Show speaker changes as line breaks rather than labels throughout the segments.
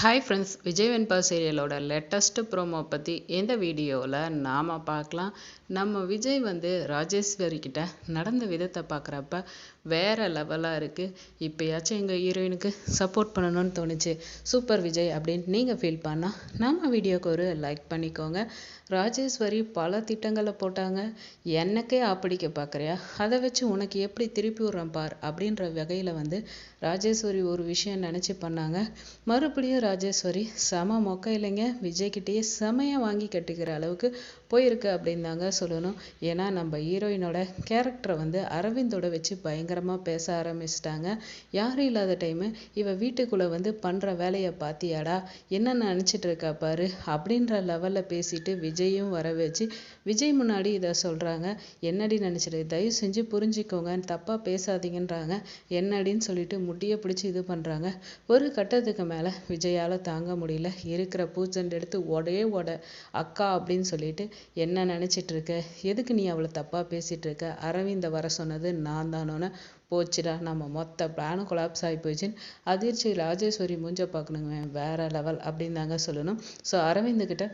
Hi friends Vijay Venba சீரியலோட latest promo பற்றி இந்த வீடியோவில் நாம் பார்க்கலாம். நம்ம விஜய் வந்து ராஜேஸ்வரி கிட்ட நடந்த விதத்தை பார்க்குறப்ப வேற லெவலாக இருக்குது இப்போயாச்சும் எங்கள் ஹீரோயினுக்கு சப்போர்ட் பண்ணணும்னு தோணுச்சு. சூப்பர் விஜய் அப்படின்னு நீங்கள் ஃபீல் பண்ணால் நம்ம வீடியோக்கு ஒரு லைக் பண்ணிக்கோங்க. ராஜேஸ்வரி பல திட்டங்களை போட்டாங்க. எனக்கே ஆப்பிடிக்க பார்க்குறியா அதை வச்சு உனக்கு எப்படி திருப்பி விட்றேன் பார் அப்படின்ற வகையில் வந்து ராஜேஸ்வரி ஒரு விஷயம் நினச்சி பண்ணாங்க. மறுபடியும் ராஜேஸ்வரி செம மொக்க இல்லைங்க. விஜய்கிட்டயே செமையாக வாங்கி கட்டிக்கிற அளவுக்கு போயிருக்கு அப்படின்னு தாங்க சொல்லணும். ஏன்னா நம்ம ஹீரோயினோட கேரக்டரை வந்து அரவிந்தோட வச்சு பயங்கர பயங்கரமாக பேச ஆரம்பிச்சிட்டாங்க. யாரும் இல்லாத டைமு இவ வீட்டுக்குள்ளே வந்து பண்ணுற வேலையை பார்த்தியாடா என்ன நினச்சிட்டு இருக்கா பாரு? அப்படின்ற லெவலில் பேசிட்டு விஜயும் வர வச்சு விஜய் முன்னாடி இதை சொல்கிறாங்க என்னடி நினச்சிட்டு? தயவு செஞ்சு புரிஞ்சுக்கோங்க. தப்பாக பேசாதீங்கன்றாங்க. என்னடின்னு சொல்லிட்டு முட்டியை பிடிச்சி இது பண்ணுறாங்க ஒரு கட்டத்துக்கு மேலே விஜயால் தாங்க முடியல. இருக்கிற பூச்செண்டு எடுத்து ஒடே ஒட அக்கா அப்படின்னு சொல்லிட்டு என்ன நினச்சிட்டு இருக்க? எதுக்கு நீ அவளை தப்பாக பேசிகிட்டு இருக்க? அரவிந்த வர சொன்னது நான் தானோன்னு போச்சுடா நம்ம மொத்த பிளானும் கொலாப்ஸ் ஆகி போயிடுச்சுன்னு அதிர்ச்சி ராஜேஸ்வரி மூஞ்ச பார்க்கணுங்க வேற லெவல் அப்படின்னு தாங்க சொல்லணும். ஸோ அரவிந்துக்கிட்ட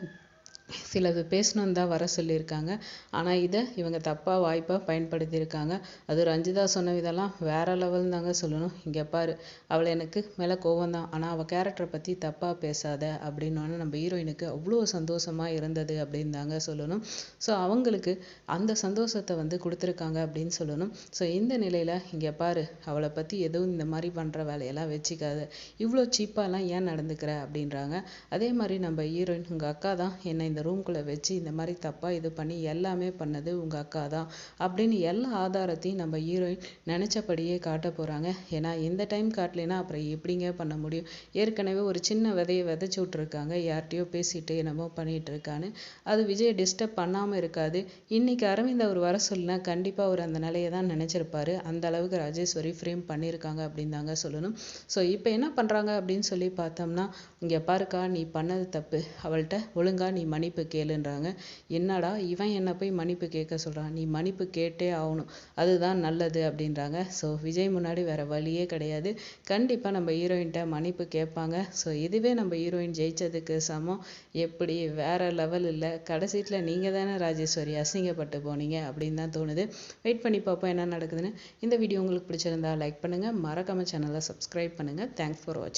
சிலது பேசணுன்னு தான் வர சொல்லியிருக்காங்க. ஆனால் இதை இவங்க தப்பாக வாய்ப்பாக பயன்படுத்தியிருக்காங்க. அது ரஞ்சிதா சொன்ன விதெல்லாம் வேற லெவல்னு தாங்க சொல்லணும். இங்கே பாரு அவளை எனக்கு மேலே கோவம் தான். ஆனால் அவள் கேரக்டரை பற்றி தப்பாக பேசாத அப்படின்னு நம்ம ஹீரோயினுக்கு அவ்வளோ சந்தோஷமாக இருந்தது அப்படின்னு தாங்க சொல்லணும். ஸோ அவங்களுக்கு அந்த சந்தோஷத்தை வந்து கொடுத்துருக்காங்க அப்படின்னு சொல்லணும். ஸோ இந்த நிலையில் இங்கே பாரு அவளை பற்றி எதுவும் இந்த மாதிரி பண்ணுற வேலையெல்லாம் வச்சுக்காத. இவ்வளோ சீப்பாலாம் ஏன் நடந்துக்கிற அப்படின்றாங்க. அதே மாதிரி நம்ம ஹீரோயின் உங்கள் அக்கா தான் என்னை இந்த ரூம்குள்ளே வச்சு இந்த மாதிரி தப்பாக இது பண்ணி எல்லாமே பண்ணது உங்கள் அக்கா தான் அப்படின்னு எல்லா ஆதாரத்தையும் நம்ம ஹீரோயின் நினச்சபடியே காட்ட போகிறாங்க ஏன்னா இந்த டைம் காட்டலைன்னா அப்புறம் எப்படிங்க பண்ண முடியும்? ஏற்கனவே ஒரு சின்ன விதையை விதைச்சி விட்ருக்காங்க யார்கிட்டயோ பேசிட்டு என்னமோ பண்ணிட்டு இருக்கான்னு. அது விஜய் டிஸ்டர்ப் பண்ணாமல் இருக்காது. இன்னைக்கு அரவிந்த் அவர் வர சொல்லினா கண்டிப்பாக அவர் அந்த நிலையை தான் நினச்சிருப்பாரு. அந்த அளவுக்கு ராஜேஸ்வரி ஃப்ரேம் பண்ணியிருக்காங்க அப்படின்னு தாங்க சொல்லணும். ஸோ இப்போ என்ன பண்ணுறாங்க அப்படின்னு சொல்லி பார்த்தோம்னா இங்கே பாருக்கா நீ பண்ணது தப்பு. அவள்கிட்ட ஒழுங்கா நீ மணி மன்னிப்பு கேளுன்றாங்க. என்னடா இவன் என்ன போய் மன்னிப்பு கேட்க சொல்கிறான் நீ மன்னிப்பு கேட்டே ஆகணும். அதுதான் நல்லது அப்படின்றாங்க. ஸோ விஜய் முன்னாடி வேற வழியே கிடையாது. கண்டிப்பாக நம்ம ஹீரோயின்கிட்ட மன்னிப்பு கேட்பாங்க. ஸோ இதுவே நம்ம ஹீரோயின் ஜெயிச்சதுக்கு சமம். எப்படி? வேற லெவல் இல்லை. கடைசீட்டில் நீங்கள் தானே ராஜேஸ்வரி அசிங்கப்பட்டு போனீங்க அப்படின்னு தான் தோணுது. வெயிட் பண்ணி பார்ப்போம் என்ன நடக்குதுன்னு. இந்த வீடியோ உங்களுக்கு பிடிச்சிருந்தா லைக் பண்ணுங்கள் மறக்காம சேனலை சப்ஸ்கிரைப் பண்ணுங்கள் தேங்க்ஸ் ஃபார் வாட்சிங்